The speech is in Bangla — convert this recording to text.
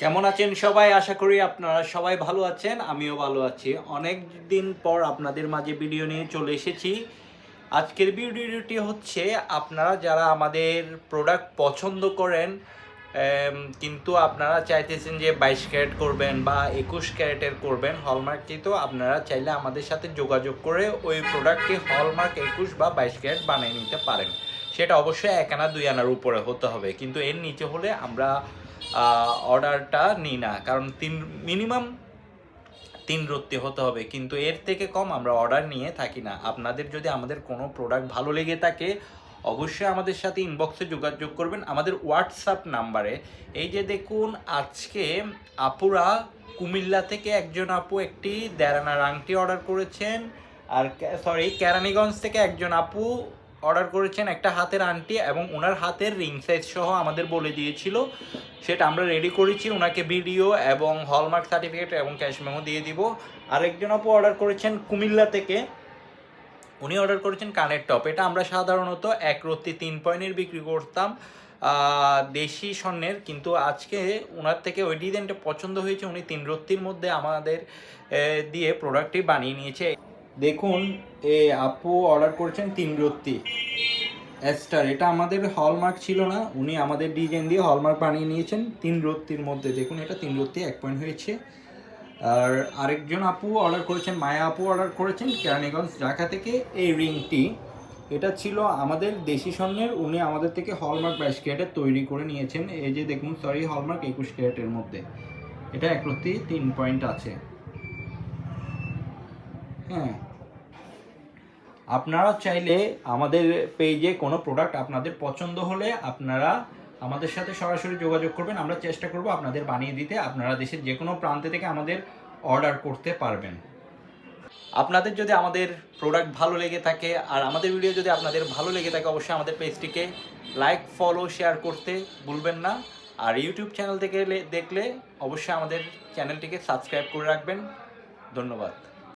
কেমন আছেন সবাই? আশা করি আপনারা সবাই ভালো আছেন, আমিও ভালো আছি। অনেক দিন পর আপনাদের মাঝে ভিডিও নিয়ে চলে এসেছি। আজকের ভিডিওটি হচ্ছে, আপনারা যারা আমাদের প্রোডাক্ট পছন্দ করেন কিন্তু আপনারা চাইতেছেন যে বাইশ ক্যারেট করবেন বা একুশ ক্যারেটের করবেন হলমার্কটি তো আপনারা চাইলে আমাদের সাথে যোগাযোগ করে ওই প্রোডাক্টটি হলমার্ক একুশ বা বাইশ ক্যারেট বানিয়ে নিতে পারেন। সেটা অবশ্যই এক আনা, দুই আনার উপরে হতে হবে। কিন্তু এর নিচে হলে আমরা অর্ডারটা নিই না। কারণ তিন মিনিমাম তিন রত্তি হতে হবে। কিন্তু এর থেকে কম আমরা অর্ডার নিয়ে থাকি না। আপনাদের যদি আমাদের কোনো প্রোডাক্ট ভালো লেগে থাকে, অবশ্যই আমাদের সাথে ইনবক্সে যোগাযোগ করবেন। আমাদের হোয়াটসঅ্যাপ নাম্বারে এই যে দেখুন, আজকে আপুরা কুমিল্লা থেকে একজন আপু একটি দেড়ানার আংটি অর্ডার করেছেন। আর সরি কেরানীগঞ্জ থেকে একজন আপু অর্ডার করেছেন একটা হাতের আংটি এবং ওনার হাতের রিং সাইজ সহ আমাদের বলে দিয়েছিল। সেটা আমরা রেডি করেছি ওনাকে ভিডিও এবং হলমার্ক সার্টিফিকেট এবং ক্যাশ মেমো দিয়ে দিব। আরেকজন আপু অর্ডার করেছেন কুমিল্লা থেকে। উনি অর্ডার করেছেন কানের টপ এটা আমরা সাধারণত এক রত্তি তিন পয়েন্টের বিক্রি করতাম দেশি স্বর্ণের। কিন্তু আজকে ওনার থেকে ওই ডিজাইনটা পছন্দ হয়েছে। উনি তিন রত্তির মধ্যে আমাদের দিয়ে প্রোডাক্টটি বানিয়ে নিয়েছে। দেখুন, এ আপু অর্ডার করেছেন তিন রত্তি। স্টার এটা আমাদের হলমার্ক ছিল না, উনি আমাদের ডিজাইন দিয়ে হলমার্ক বানিয়ে নিয়েছেন তিন রত্তির মধ্যে। দেখুন, এটা তিন রত্তি, এক পয়েন্ট হয়েছে। আর আরেকজন আপু অর্ডার করেছেন, মায়া আপু অর্ডার করেছেন কেরানীগঞ্জ ঢাকা থেকে এই রিংটি এটা ছিল আমাদের দেশি স্বর্ণের, উনি আমাদের থেকে হলমার্ক বাইশ ক্যারেটের তৈরি করে নিয়েছেন। এই যে দেখুন সরি হলমার্ক একুশ ক্যারেটের মধ্যে। এটা এক রত্তি, তিন পয়েন্ট আছে। হ্যাঁ। আপনারা চাইলে আমাদের পেজে কোনো প্রোডাক্ট আপনাদের পছন্দ হলে আপনারা আমাদের সাথে সরাসরি যোগাযোগ করবেন। আমরা চেষ্টা করব আপনাদের বানিয়ে দিতে। আপনারা দেশের যে কোনো প্রান্তে থেকে আমাদের অর্ডার করতে পারবেন। আপনাদের যদি আমাদের প্রোডাক্ট ভালো লেগে থাকে আর আমাদের ভিডিও যদি আপনাদের ভালো লেগে থাকে, অবশ্যই আমাদের পেজটিকে লাইক ফলো শেয়ার করতে ভুলবেন না। আর ইউটিউব চ্যানেল থেকে দেখলে অবশ্যই আমাদের চ্যানেলটিকে সাবস্ক্রাইব করে রাখবেন। ধন্যবাদ।